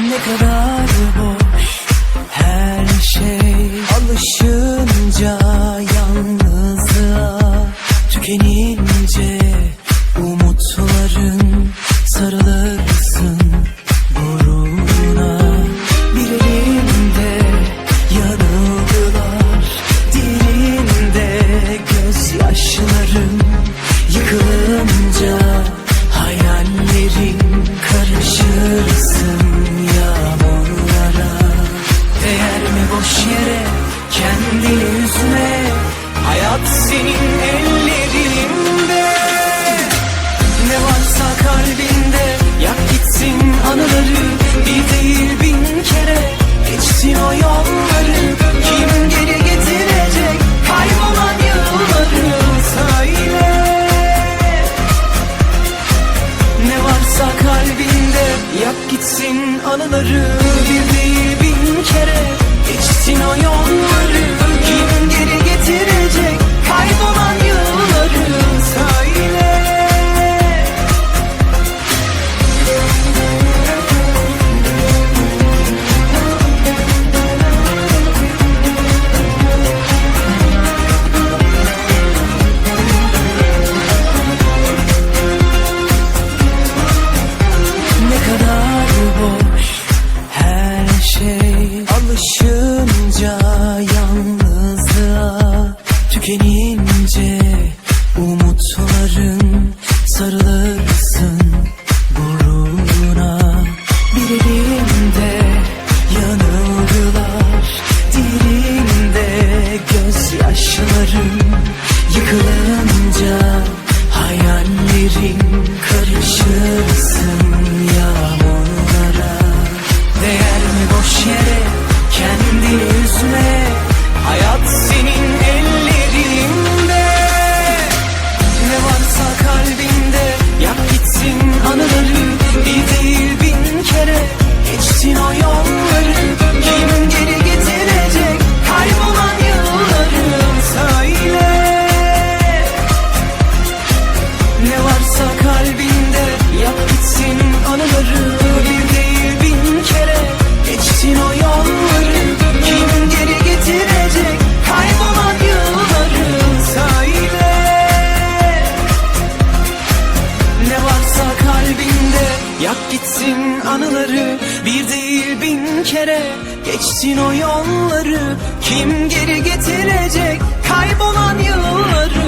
Ne kadar boş her şey. Alışınca yalnızlığa Tükenince umutların sarılır. Yak gitsin anıları bildiği bin kere. Hatıra tükenince umutların sarılırsın gururuna. Bir elinde yanılgılar dilinde gözyaşların yıkılınca hayallerin karışırsın yağmurlara. Değer mi boş yere Yak gitsin anıları bir değil bin kere. Geçsin o yolları kim geri getirecek kaybolan yılları?